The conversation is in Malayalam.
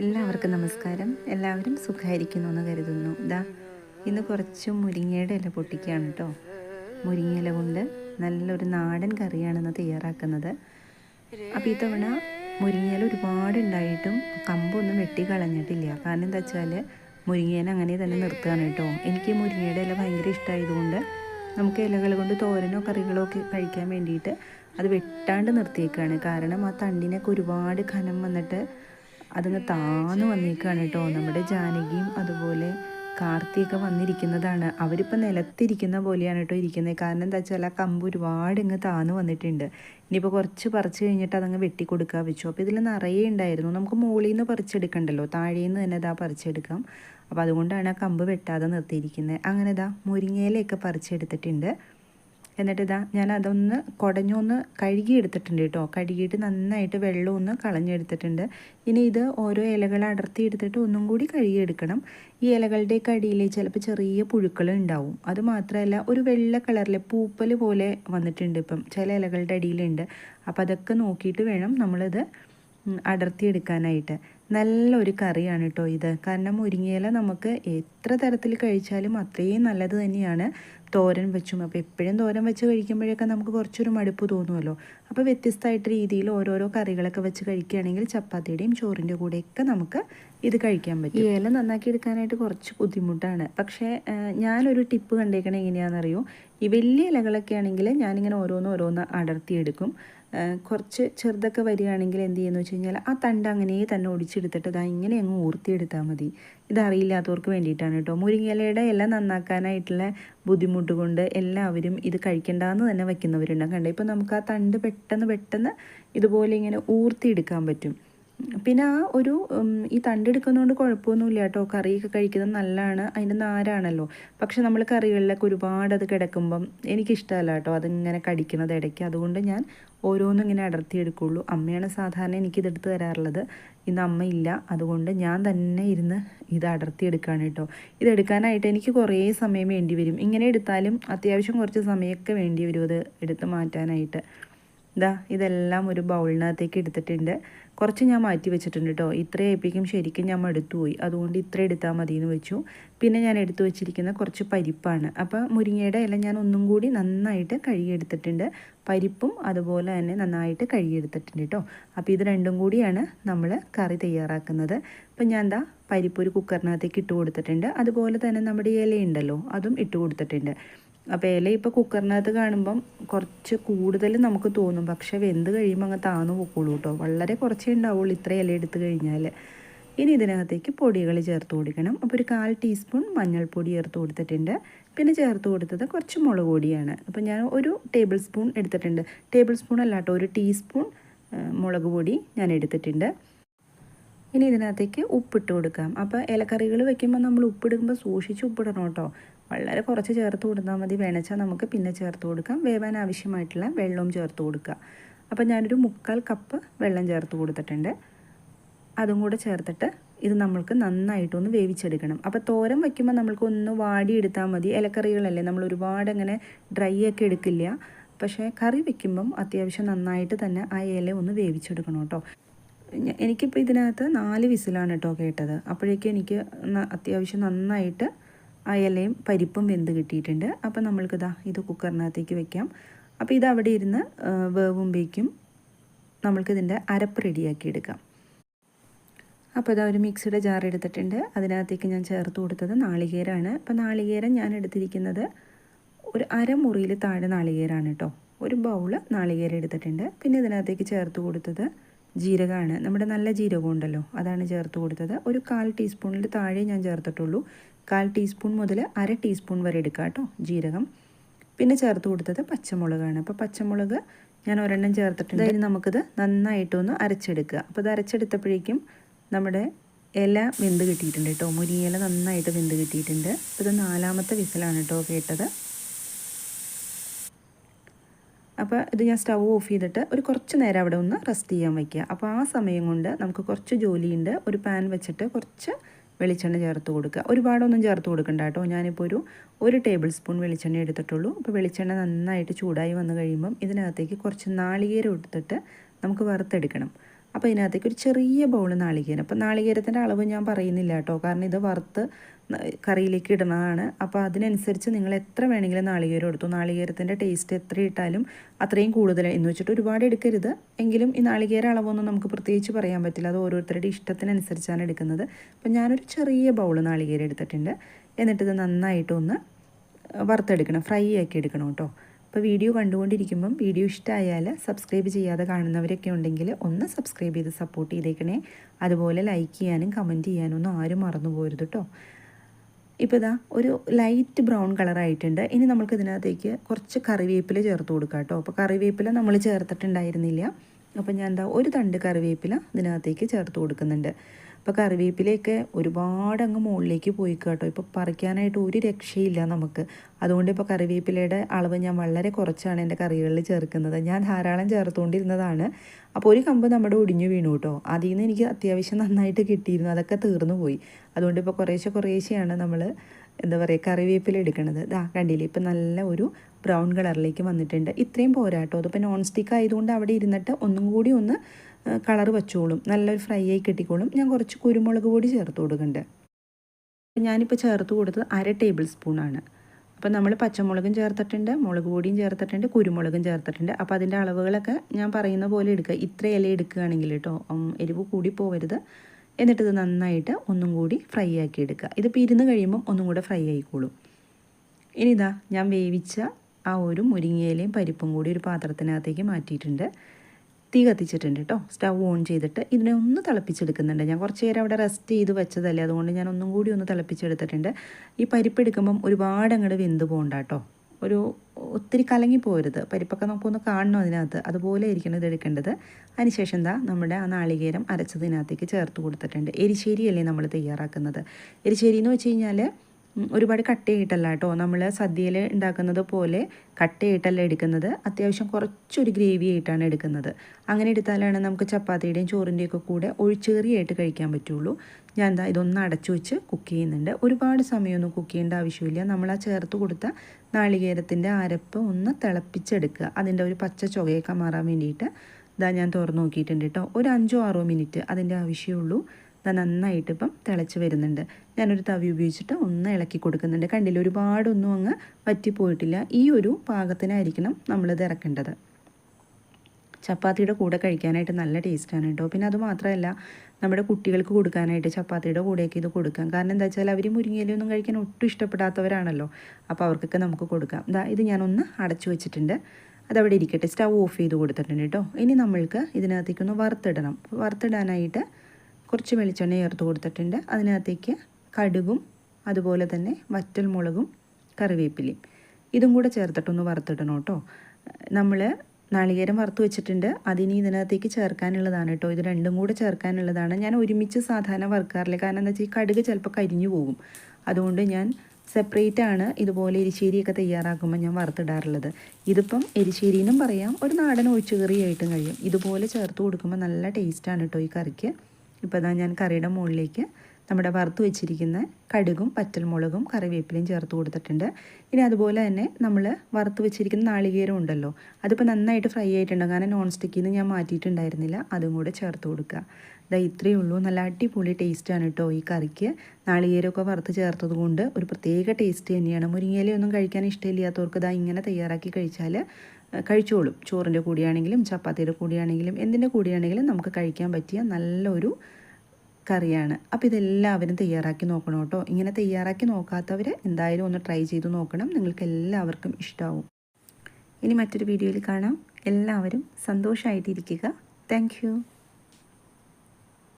എല്ലാവർക്കും നമസ്കാരം. എല്ലാവരും സുഖമായിരിക്കുന്നു എന്ന് കരുതുന്നു. ഇതാ ഇന്ന് കുറച്ച് മുരിങ്ങയുടെ ഇല പൊട്ടിക്കുകയാണ് കേട്ടോ. മുരിങ്ങയില കൊണ്ട് നല്ലൊരു നാടൻ കറിയാണെന്ന് തയ്യാറാക്കുന്നത്. അപ്പോൾ ഇത്തവണ മുരിങ്ങയില ഒരുപാട് ഉണ്ടായിട്ടും കമ്പൊന്നും വെട്ടി കളഞ്ഞിട്ടില്ല കാരണം എന്താ വെച്ചാൽ മുരിങ്ങേനെ അങ്ങനെ തന്നെ നിർത്തുകയാണ് കേട്ടോ. എനിക്ക് മുരിങ്ങയുടെ ഇല ഭയങ്കര ഇഷ്ടമായതുകൊണ്ട് നമുക്ക് ഇലകൾ കൊണ്ട് തോരനോ കറികളോ ഒക്കെ കഴിക്കാൻ വേണ്ടിയിട്ട് അത് വെട്ടാണ്ട് നിർത്തിയേക്കാണ്. കാരണം ആ തണ്ടിനൊക്കെ ഒരുപാട് ഖനം വന്നിട്ട് അതങ്ങ് താന്ന് വന്നേക്കാണ് കേട്ടോ നമ്മുടെ ജാനകിയും അതുപോലെ കാർത്തിയൊക്കെ വന്നിരിക്കുന്നതാണ്. അവരിപ്പോൾ നിലത്തിരിക്കുന്ന പോലെയാണ് കേട്ടോ ഇരിക്കുന്നത് കാരണം എന്താ വെച്ചാൽ ആ കമ്പ് ഒരുപാട് ഇങ്ങ് താന്ന് വന്നിട്ടുണ്ട്. ഇനിയിപ്പോൾ കുറച്ച് പറിച്ച് കഴിഞ്ഞിട്ട് അതങ്ങ് വെട്ടി വെച്ചു. അപ്പോൾ ഇതിൽ നിറയെ ഉണ്ടായിരുന്നു നമുക്ക് മുകളിൽ നിന്ന് പറിച്ചെടുക്കണ്ടല്ലോ? താഴെ നിന്ന് തന്നെ ഇതാ പറിച്ചെടുക്കാം. അപ്പോൾ അതുകൊണ്ടാണ് ആ കമ്പ് വെട്ടാതെ നിർത്തിയിരിക്കുന്നത് അങ്ങനെ ഇതാ മുരിങ്ങയിലൊക്കെ പറിച്ചെടുത്തിട്ടുണ്ട്. എന്നിട്ട് ഇതാ ഞാൻ അതൊന്ന് കുടഞ്ഞൊന്ന് കഴുകി എടുത്തിട്ടുണ്ട് കേട്ടോ. കഴുകിയിട്ട് നന്നായിട്ട് വെള്ളം ഒന്ന് കളഞ്ഞെടുത്തിട്ടുണ്ട്. ഇനി ഇത് ഓരോ ഇലകൾ അടർത്തി എടുത്തിട്ട് ഒന്നും കൂടി കഴുകിയെടുക്കണം. ഈ ഇലകളുടെയൊക്കെ കടിയിൽ ചിലപ്പോൾ ചെറിയ പുഴുക്കളും ഉണ്ടാവും. അത് മാത്രമല്ല ഒരു വെള്ള കളറിലെ പൂപ്പൽ പോലെ വന്നിട്ടുണ്ട് ഇപ്പം ചില ഇലകളുടെ അടിയിലുണ്ട്. അപ്പോൾ അതൊക്കെ നോക്കിയിട്ട് വേണം നമ്മളിത് അടർത്തിയെടുക്കാനായിട്ട്. നല്ലൊരു കറിയാണ് കേട്ടോ ഇത്. കാരണം മുരിങ്ങയില നമുക്ക് എത്ര തരത്തിൽ കഴിച്ചാലും അത്രയും നല്ലത് തന്നെയാണ് തോരൻ വെച്ചും. അപ്പോൾ എപ്പോഴും തോരൻ വെച്ച് കഴിക്കുമ്പോഴൊക്കെ നമുക്ക് കുറച്ചൊരു മടുപ്പ് തോന്നുമല്ലോ അപ്പോൾ വ്യത്യസ്തമായിട്ട് രീതിയിൽ ഓരോരോ കറികളൊക്കെ വെച്ച് കഴിക്കുകയാണെങ്കിൽ ചപ്പാത്തിയുടെയും ചോറിന്റെ കൂടെയൊക്കെ നമുക്ക് ഇത് കഴിക്കാൻ പറ്റും. ഇല നന്നാക്കി എടുക്കാനായിട്ട് കുറച്ച് ബുദ്ധിമുട്ടാണ്. പക്ഷേ ഞാനൊരു ടിപ്പ് കണ്ടേക്കണേ എങ്ങനെയാണെന്നറിയോ? ഈ വലിയ ഇലകളൊക്കെ ആണെങ്കിൽ ഞാനിങ്ങനെ ഓരോന്ന് ഓരോന്ന് അടർത്തിയെടുക്കും. കുറച്ച് ചെറുതൊക്കെ വരികയാണെങ്കിൽ എന്ത് ചെയ്യുന്നു വെച്ച് കഴിഞ്ഞാൽ ആ തണ്ട് അങ്ങനെ തന്നെ ഒടിച്ചെടുത്തിട്ട് ഇതാ ഇങ്ങനെ അങ്ങ് ഊർത്തിയെടുത്താൽ മതി. ഇതറിയില്ലാത്തവർക്ക് വേണ്ടിയിട്ടാണ് കേട്ടോ. മുരിങ്ങയിലയുടെ ഇല നന്നാക്കാനായിട്ടുള്ള ബുദ്ധിമുട്ട് കൊണ്ട് എല്ലാവരും ഇത് കഴിക്കേണ്ടെന്ന് തന്നെ വയ്ക്കുന്നവരുണ്ടാകും കണ്ടോ? ഇപ്പോൾ നമുക്ക് ആ തണ്ട് പെട്ടെന്ന് പെട്ടെന്ന് ഇതുപോലെ ഇങ്ങനെ ഊർത്തിയെടുക്കാൻ പറ്റും. പിന്നെ ആ ഒരു ഈ തണ്ടെടുക്കുന്നതുകൊണ്ട് കുഴപ്പമൊന്നുമില്ല കേട്ടോ. കറിയൊക്കെ കഴിക്കുന്നത് നല്ലതാണ്. അതിന്റെ നാരാണല്ലോ. പക്ഷെ നമ്മൾ കറികളിലൊക്കെ ഒരുപാട് അത് കിടക്കുമ്പം എനിക്കിഷ്ടമല്ല കേട്ടോ. അതിങ്ങനെ കടിക്കുന്നത് ഇടയ്ക്ക്. അതുകൊണ്ട് ഞാൻ ഓരോന്നും ഇങ്ങനെ അടർത്തി എടുക്കുള്ളൂ അമ്മയാണ് സാധാരണ എനിക്കിതെടുത്ത് തരാറുള്ളത്. ഇന്ന് അമ്മയില്ല അതുകൊണ്ട് ഞാൻ തന്നെ ഇരുന്ന് ഇത് അടർത്തി എടുക്കുകയാണ് കേട്ടോ. ഇതെടുക്കാനായിട്ട് എനിക്ക് കുറേ സമയം വേണ്ടി വരും. ഇങ്ങനെ എടുത്താലും അത്യാവശ്യം കുറച്ച് സമയമൊക്കെ വേണ്ടി വരും അത് എടുത്ത് മാറ്റാനായിട്ട്. ഇതാ ഇതെല്ലാം ഒരു ബൗളിനകത്തേക്ക് എടുത്തിട്ടുണ്ട്. കുറച്ച് ഞാൻ മാറ്റി വെച്ചിട്ടുണ്ട് കേട്ടോ ഇത്ര ഏൽപ്പിക്കും ശരിക്കും ഞാൻ എടുത്തു പോയി. അതുകൊണ്ട് ഇത്ര എടുത്താൽ മതി എന്ന് വെച്ചു. പിന്നെ ഞാൻ എടുത്തു വെച്ചിരിക്കുന്ന കുറച്ച് പരിപ്പാണ്. അപ്പോൾ മുരിങ്ങയുടെ ഇല ഞാൻ ഒന്നും കൂടി നന്നായിട്ട് കഴുകിയെടുത്തിട്ടുണ്ട്. പരിപ്പും അതുപോലെ തന്നെ നന്നായിട്ട് കഴുകിയെടുത്തിട്ടുണ്ട് കേട്ടോ അപ്പോൾ ഇത് രണ്ടും കൂടിയാണ് നമ്മൾ കറി തയ്യാറാക്കുന്നത്. അപ്പം ഞാൻ എന്താ പരിപ്പ് ഒരു കുക്കറിനകത്തേക്ക് ഇട്ട് കൊടുത്തിട്ടുണ്ട്. അതുപോലെ തന്നെ നമ്മുടെ ഇലയുണ്ടല്ലോ അതും ഇട്ട് കൊടുത്തിട്ടുണ്ട്. അപ്പോൾ ഇല ഇപ്പോൾ കുക്കറിനകത്ത് കാണുമ്പം കുറച്ച് കൂടുതൽ നമുക്ക് തോന്നും. പക്ഷെ വെന്ത് കഴിയുമ്പോൾ അങ്ങ് താന്നു പോക്കുള്ളൂ കേട്ടോ വളരെ കുറച്ചേ ഉണ്ടാവുള്ളൂ ഇത്ര ഇല എടുത്ത് കഴിഞ്ഞാൽ ഇനി ഇതിനകത്തേക്ക് പൊടികൾ ചേർത്ത് കൊടുക്കണം. അപ്പോൾ ഒരു കാൽ ടീസ്പൂൺ മഞ്ഞൾപ്പൊടി ചേർത്ത് കൊടുത്തിട്ടുണ്ട്. പിന്നെ ചേർത്ത് കൊടുത്തത് കുറച്ച് മുളക് പൊടിയാണ്. അപ്പോൾ ഞാൻ ഒരു ടേബിൾ സ്പൂൺ എടുത്തിട്ടുണ്ട്. ടേബിൾ സ്പൂൺ അല്ല കേട്ടോ ഒരു ടീസ്പൂൺ മുളക് പൊടി ഞാൻ എടുത്തിട്ടുണ്ട്. ഇനി ഇതിനകത്തേക്ക് ഉപ്പിട്ട് കൊടുക്കാം. അപ്പോൾ ഇലക്കറികൾ വെക്കുമ്പോൾ നമ്മൾ ഉപ്പിടുമ്പോൾ സൂക്ഷിച്ച് ഉപ്പിടണം കേട്ടോ വളരെ കുറച്ച് ചേർത്ത് കൊടുത്താൽ മതി. വേണച്ചാൽ നമുക്ക് പിന്നെ ചേർത്ത് കൊടുക്കാം. വേവാൻ ആവശ്യമായിട്ടുള്ള വെള്ളവും ചേർത്ത് കൊടുക്കുക. അപ്പോൾ ഞാനൊരു മുക്കാൽ കപ്പ് വെള്ളം ചേർത്ത് കൊടുത്തിട്ടുണ്ട്. അതും കൂടെ ചേർത്തിട്ട് ഇത് നമ്മൾക്ക് നന്നായിട്ടൊന്ന് വേവിച്ചെടുക്കണം. അപ്പോൾ തോരൻ വയ്ക്കുമ്പോൾ നമ്മൾക്ക് ഒന്ന് വാടിയെടുത്താൽ മതി. ഇലക്കറികളല്ലേ നമ്മൾ ഒരുപാട് അങ്ങനെ ഡ്രൈ ഒക്കെ എടുക്കില്ല. പക്ഷേ കറി വയ്ക്കുമ്പം അത്യാവശ്യം നന്നായിട്ട് തന്നെ ആ ഇല ഒന്ന് വേവിച്ചെടുക്കണം കേട്ടോ. എനിക്കിപ്പോൾ ഇതിനകത്ത് നാല് വിസിലാണ് കേട്ടോ കേട്ടത്. അപ്പോഴേക്കും എനിക്ക് അത്യാവശ്യം നന്നായിട്ട് ആ ഇലയും പരിപ്പും വെന്ത് കിട്ടിയിട്ടുണ്ട്. അപ്പോൾ നമ്മൾക്കിതാ ഇത് കുക്കറിനകത്തേക്ക് വെക്കാം. അപ്പോൾ ഇത് അവിടെ ഇരുന്ന് വേവുമ്പോഴേക്കും നമ്മൾക്കിതിന്റെ അരപ്പ് റെഡിയാക്കി എടുക്കാം. അപ്പോൾ ഇതാ ഒരു മിക്സിയുടെ ജാർ എടുത്തിട്ടുണ്ട്. അതിനകത്തേക്ക് ഞാൻ ചേർത്ത് കൊടുത്തത് നാളികേരമാണ് അപ്പോൾ നാളികേരം ഞാൻ എടുത്തിരിക്കുന്നത് ഒരു അരമുറിയിൽ താഴെ നാളികേരമാണ് കേട്ടോ. ഒരു ബൗൾ നാളികേരം എടുത്തിട്ടുണ്ട്. പിന്നെ ഇതിനകത്തേക്ക് ചേർത്ത് കൊടുത്തത് ജീരകമാണ്. നമ്മുടെ നല്ല ജീരകം ഉണ്ടല്ലോ അതാണ് ചേർത്ത് കൊടുത്തത്. ഒരു കാൽ ടീസ്പൂണിൽ താഴെ ഞാൻ ചേർത്തിട്ടുള്ളൂ. കാൽ ടീസ്പൂൺ മുതൽ അര ടീസ്പൂൺ വരെ എടുക്കുക കേട്ടോ ജീരകം. പിന്നെ ചേർത്ത് കൊടുത്തത് പച്ചമുളകാണ്. അപ്പോൾ പച്ചമുളക് ഞാൻ ഒരെണ്ണം ചേർത്തിട്ടുണ്ട്. അതിന് നമുക്കിത് നന്നായിട്ടൊന്ന് അരച്ചെടുക്കുക. അപ്പോൾ ഇത് അരച്ചെടുത്തപ്പോഴേക്കും നമ്മുടെ ഇല വെന്ത് കിട്ടിയിട്ടുണ്ട് കേട്ടോ. മുരിയില നന്നായിട്ട് വെന്ത് കിട്ടിയിട്ടുണ്ട്. അപ്പോൾ ഇത് നാലാമത്തെ വിസലാണ് കേട്ടോ കേട്ടത്. അപ്പോൾ ഇത് ഞാൻ സ്റ്റവ് ഓഫ് ചെയ്തിട്ട് ഒരു കുറച്ച് നേരം അവിടെ ഒന്ന് റെസ്റ്റ് ചെയ്യാൻ വയ്ക്കുക അപ്പോൾ ആ സമയം കൊണ്ട് നമുക്ക് കുറച്ച് ജോലിയുണ്ട്. ഒരു പാൻ വെച്ചിട്ട് കുറച്ച് വെളിച്ചെണ്ണ ചേർത്ത് കൊടുക്കുക. ഒരുപാടൊന്നും ചേർത്ത് കൊടുക്കണ്ട കേട്ടോ. ഞാനിപ്പോൾ ഒരു ഒരു ടേബിൾ സ്പൂൺ വെളിച്ചെണ്ണ എടുത്തിട്ടുള്ളൂ. അപ്പോൾ വെളിച്ചെണ്ണ നന്നായിട്ട് ചൂടായി വന്നു കഴിയുമ്പം ഇതിനകത്തേക്ക് കുറച്ച് നാളികേരം എടുത്തിട്ട് നമുക്ക് വറുത്തെടുക്കണം. അപ്പോൾ ഇതിനകത്തേക്ക് ഒരു ചെറിയ ബൗൾ നാളികേരം. അപ്പോൾ നാളികേരത്തിന്റെ അളവ് ഞാൻ പറയുന്നില്ല കേട്ടോ. കാരണം ഇത് വറുത്ത് കറിയിലേക്ക് ഇടുന്നതാണ്. അപ്പോൾ അതിനനുസരിച്ച് നിങ്ങൾ എത്ര വേണമെങ്കിലും നാളികേരം എടുത്തു. നാളികേരത്തിന്റെ ടേസ്റ്റ് എത്ര ഇട്ടാലും അത്രയും കൂടുതൽ. എന്ന് വെച്ചിട്ട് ഒരുപാട് എടുക്കരുത്. എങ്കിലും ഈ നാളികേര അളവൊന്നും നമുക്ക് പ്രത്യേകിച്ച് പറയാൻ പറ്റില്ല. അത് ഓരോരുത്തരുടെ ഇഷ്ടത്തിനനുസരിച്ചാണ് എടുക്കുന്നത്. അപ്പോൾ ഞാനൊരു ചെറിയ ബൗൾ നാളികേരം എടുത്തിട്ടുണ്ട്. എന്നിട്ടിത് നന്നായിട്ടൊന്ന് വറുത്തെടുക്കണം. ഫ്രൈ ആക്കി എടുക്കണം കേട്ടോ. അപ്പോൾ വീഡിയോ കണ്ടുകൊണ്ടിരിക്കുമ്പം വീഡിയോ ഇഷ്ടമായാൽ സബ്സ്ക്രൈബ് ചെയ്യാതെ കാണുന്നവരൊക്കെ ഉണ്ടെങ്കിൽ ഒന്ന് സബ്സ്ക്രൈബ് ചെയ്ത് സപ്പോർട്ട് ചെയ്തേക്കണേ. അതുപോലെ ലൈക്ക് ചെയ്യാനും കമന്റ് ചെയ്യാനും ഒന്നും ആരും മറന്നു പോരുത് കേട്ടോ ഇപ്പോൾ ഇതാ ഒരു ലൈറ്റ് ബ്രൗൺ കളറായിട്ടുണ്ട് ഇനി നമുക്ക് ഇതിനകത്തേക്ക് കുറച്ച് കറിവേപ്പില ചേർത്ത് കൊടുക്കാം കേട്ടോ അപ്പോൾ കറിവേപ്പില നമ്മൾ ചേർത്തിട്ടുണ്ടായിരുന്നില്ല. അപ്പോൾ ഞാൻ എന്താ ഒരു തണ്ട് കറിവേപ്പില ഇതിനകത്തേക്ക് ചേർത്ത് കൊടുക്കുന്നുണ്ട്. അപ്പോൾ കറിവേപ്പിലയൊക്കെ ഒരുപാട് അങ്ങ് മുകളിലേക്ക് പോയി കേട്ടോ ഇപ്പോൾ പറിക്കാനായിട്ട് ഒരു രക്ഷയില്ല നമുക്ക്. അതുകൊണ്ട് ഇപ്പോൾ കറിവേപ്പിലയുടെ അളവ് ഞാൻ വളരെ കുറച്ചാണ് എന്റെ കറികളിൽ ചേർക്കുന്നത്. ഞാൻ ധാരാളം ചേർത്തുകൊണ്ടിരുന്നതാണ്. അപ്പോൾ ഒരു കമ്പ് നമ്മുടെ ഒടിഞ്ഞു വീണു കേട്ടോ. അതിൽ നിന്ന് എനിക്ക് അത്യാവശ്യം നന്നായിട്ട് കിട്ടിയിരുന്നു. അതൊക്കെ തീർന്നു പോയി. അതുകൊണ്ട് ഇപ്പോൾ കുറേശ്ശെ കുറേശ്ശെയാണ് നമ്മൾ എന്താ പറയുക കറിവേപ്പില എടുക്കണത്. ഇതാ കണ്ടില്ലേ ഇപ്പം നല്ല ഒരു ബ്രൗൺ കളറിലേക്ക് വന്നിട്ടുണ്ട്. ഇത്രയും പോരാട്ടോ. അതിപ്പോൾ നോൺ സ്റ്റിക്ക് ആയതുകൊണ്ട് അവിടെ ഇരുന്നിട്ട് ഒന്നും കൂടി ഒന്ന് കളർ വെച്ചോളും. നല്ലൊരു ഫ്രൈ ആയി കിട്ടിക്കോളും. ഞാൻ കുറച്ച് കുരുമുളക് പൊടി ചേർത്ത് കൊടുക്കുന്നുണ്ട് ഞാനിപ്പോൾ ചേർത്ത് കൊടുത്തത് അര ടേബിൾ സ്പൂണാണ് അപ്പോൾ നമ്മൾ പച്ചമുളകും ചേർത്തിട്ടുണ്ട് മുളക് പൊടിയും ചേർത്തിട്ടുണ്ട് കുരുമുളകും ചേർത്തിട്ടുണ്ട്. അപ്പോൾ അതിന്റെ അളവുകളൊക്കെ ഞാൻ പറയുന്ന പോലെ എടുക്കുക. ഇത്ര ഇല എടുക്കുകയാണെങ്കിൽ കേട്ടോ എരിവ് കൂടി പോകരുത് എന്നിട്ട് ഇത് നന്നായിട്ട് ഒന്നും കൂടി ഫ്രൈ ആക്കി എടുക്കുക. ഇതിപ്പോൾ ഇരുന്ന് കഴിയുമ്പം ഒന്നും കൂടെ ഫ്രൈ ആയിക്കോളും. ഇനി ഇതാ ഞാൻ വേവിച്ച ആ ഒരു മുരിങ്ങയിലയും പരിപ്പും കൂടി ഒരു പാത്രത്തിനകത്തേക്ക് മാറ്റിയിട്ടുണ്ട്. തീ കത്തിച്ചിട്ടുണ്ട് കേട്ടോ സ്റ്റവ് ഓൺ ചെയ്തിട്ട് ഇതിനെ ഒന്ന് തിളപ്പിച്ചെടുക്കുന്നുണ്ട്. ഞാൻ കുറച്ച് നേരം അവിടെ റെസ്റ്റ് ചെയ്ത് വെച്ചതല്ലേ. അതുകൊണ്ട് ഞാൻ ഒന്നും കൂടി ഒന്ന് തിളപ്പിച്ചെടുത്തിട്ടുണ്ട്. ഈ പരിപ്പ് എടുക്കുമ്പം ഒരുപാട് അങ്ങോട്ട് വെന്ത് പോകണ്ട കേട്ടോ ഒരു ഒത്തിരി കലങ്ങി പോരുത്. പരിപ്പൊക്കെ നമുക്കൊന്ന് കാണണം അതിനകത്ത്. അതുപോലെ ആയിരിക്കണം ഇത് എടുക്കേണ്ടത്. അതിനുശേഷം എന്താ? നമ്മുടെ ആ നാളികേരം അരച്ചതിനകത്തേക്ക് ചേർത്ത് കൊടുത്തിട്ടുണ്ട്. എരിശ്ശേരിയല്ലേ നമ്മൾ തയ്യാറാക്കുന്നത്. എരിശ്ശേരി എന്ന് വെച്ച് കഴിഞ്ഞാൽ ഒരുപാട് കട്ട് ചെയ്തിട്ടല്ല കേട്ടോ. നമ്മൾ സദ്യയിൽ ഉണ്ടാക്കുന്നത് പോലെ കട്ട് ചെയ്തിട്ടല്ല എടുക്കുന്നത്. അത്യാവശ്യം കുറച്ചൊരു ഗ്രേവി ആയിട്ടാണ് എടുക്കുന്നത്. അങ്ങനെ എടുത്താലാണ് നമുക്ക് ചപ്പാത്തിയുടെയും ചോറിന്റെയും ഒക്കെ കൂടെ ഒഴിച്ചേറിയായിട്ട് കഴിക്കാൻ പറ്റുള്ളൂ. ഞാൻ എന്താ ഇതൊന്ന് അടച്ചു വെച്ച് കുക്ക് ചെയ്യുന്നുണ്ട്. ഒരുപാട് സമയമൊന്നും കുക്ക് ചെയ്യേണ്ട ആവശ്യമില്ല. നമ്മൾ ആ ചേർത്ത് കൊടുത്ത നാളികേരത്തിന്റെ അരപ്പ് ഒന്ന് തിളപ്പിച്ചെടുക്കുക. അതിന്റെ ഒരു പച്ച ചുകയൊക്കെ മാറാൻ വേണ്ടിയിട്ട് ഇതാ ഞാൻ തുറന്നു നോക്കിയിട്ടുണ്ട് കേട്ടോ. ഒരു അഞ്ചോ ആറോ മിനിറ്റ് അതിന്റെ ആവശ്യമുള്ളൂ. അത് നന്നായിട്ട് ഇപ്പം തിളച്ച് വരുന്നുണ്ട്. ഞാനൊരു തവി ഉപയോഗിച്ചിട്ട് ഒന്ന് ഇളക്കി കൊടുക്കുന്നുണ്ട്. കണ്ടില്ല ഒരുപാടൊന്നും അങ്ങ് പറ്റിപ്പോയിട്ടില്ല ഈ ഒരു പാകത്തിനായിരിക്കണം നമ്മളിത് ഇറക്കേണ്ടത്. ചപ്പാത്തിയുടെ കൂടെ കഴിക്കാനായിട്ട് നല്ല ടേസ്റ്റാണ് കേട്ടോ. പിന്നെ അത് മാത്രമല്ല നമ്മുടെ കുട്ടികൾക്ക് കൊടുക്കാനായിട്ട് ചപ്പാത്തിയുടെ കൂടെയൊക്കെ ഇത് കൊടുക്കാം. കാരണം എന്താ വെച്ചാൽ അവർ മുരിങ്ങയിലൊന്നും കഴിക്കാൻ ഒട്ടും ഇഷ്ടപ്പെടാത്തവരാണല്ലോ. അപ്പോൾ അവർക്കൊക്കെ നമുക്ക് കൊടുക്കാം. ഇതാ ഇത് ഞാനൊന്ന് അടച്ചു വെച്ചിട്ടുണ്ട്. അതവിടെ ഇരിക്കട്ടെ. സ്റ്റൗ ഓഫ് ചെയ്ത് കൊടുത്തിട്ടുണ്ട് കേട്ടോ. ഇനി നമ്മൾക്ക് ഇതിനകത്തേക്കൊന്ന് വറുത്തിടണം. വറുത്തിടാനായിട്ട് കുറച്ച് വെളിച്ചെണ്ണ ചേർത്ത് കൊടുത്തിട്ടുണ്ട്. അതിനകത്തേക്ക് കടുകും അതുപോലെ തന്നെ വറ്റൽമുളകും കറിവേപ്പിലയും. ഇതും കൂടെ ചേർത്തിട്ടൊന്ന് വറുത്തിടണം കേട്ടോ. നമ്മൾ നാളികേരം വറുത്ത് വെച്ചിട്ടുണ്ട്. അതിനി ഇതിനകത്തേക്ക് ചേർക്കാനുള്ളതാണ് കേട്ടോ. ഇത് രണ്ടും കൂടെ ചേർക്കാനുള്ളതാണ്. ഞാൻ ഒരുമിച്ച് സാധാരണ വറുക്കാറില്ല? കാരണം എന്താ വെച്ചാൽ ഈ കടുക് ചിലപ്പോൾ കരിഞ്ഞു പോകും. അതുകൊണ്ട് ഞാൻ സെപ്പറേറ്റ് ആണ് ഇതുപോലെ എരിശ്ശേരിയൊക്കെ തയ്യാറാക്കുമ്പോൾ ഞാൻ വറുത്തിടാറുള്ളത്. ഇതിപ്പം എരിശ്ശേരിയെന്നും പറയാം ഒരു നാടൻ ഒഴിച്ചുകറിയായിട്ടും കഴിയും. ഇതുപോലെ ചേർത്ത് കൊടുക്കുമ്പോൾ നല്ല ടേസ്റ്റാണ് കേട്ടോ ഈ കറിക്ക്. ഇപ്പോൾ ഇതാ ഞാൻ കറിയുടെ മുകളിലേക്ക് നമ്മുടെ വറുത്ത് വെച്ചിരിക്കുന്ന കടുകും പറ്റൽമുളകും കറിവേപ്പിലയും ചേർത്ത് കൊടുത്തിട്ടുണ്ട്. ഇനി അതുപോലെ തന്നെ നമ്മൾ വറുത്ത് വെച്ചിരിക്കുന്ന നാളികേരം ഉണ്ടല്ലോ അതിപ്പോൾ നന്നായിട്ട് ഫ്രൈ ആയിട്ടുണ്ട്. കാരണം നോൺ സ്റ്റിക്കിൽ നിന്ന് ഞാൻ മാറ്റിയിട്ടുണ്ടായിരുന്നില്ല അതും കൂടെ ചേർത്ത് കൊടുക്കുക ഇതാ ഇത്രയേ ഉള്ളൂ. നല്ല അടിപൊളി ടേസ്റ്റാണ് കേട്ടോ ഈ കറിക്ക്. നാളികേരമൊക്കെ വറുത്ത് ചേർത്തത് കൊണ്ട് ഒരു പ്രത്യേക ടേസ്റ്റ് തന്നെയാണ്. മുരിങ്ങയിലൊന്നും കഴിക്കാൻ ഇഷ്ടമില്ലാത്തവർക്ക് ഇതാ ഇങ്ങനെ തയ്യാറാക്കി കഴിച്ചാൽ കഴിച്ചോളും. ചോറിന്റെ കൂടിയാണെങ്കിലും ചപ്പാത്തിയുടെ കൂടിയാണെങ്കിലും എന്തിന്റെ കൂടിയാണെങ്കിലും നമുക്ക് കഴിക്കാൻ പറ്റിയ നല്ലൊരു കറിയാണ്. അപ്പോൾ ഇതെല്ലാവരും തയ്യാറാക്കി നോക്കണം കേട്ടോ. ഇങ്ങനെ തയ്യാറാക്കി നോക്കാത്തവർ എന്തായാലും ഒന്ന് ട്രൈ ചെയ്ത് നോക്കണം. നിങ്ങൾക്ക് എല്ലാവർക്കും ഇഷ്ടമാവും ഇനി മറ്റൊരു വീഡിയോയിൽ കാണാം. എല്ലാവരും സന്തോഷമായിട്ടിരിക്കുക താങ്ക്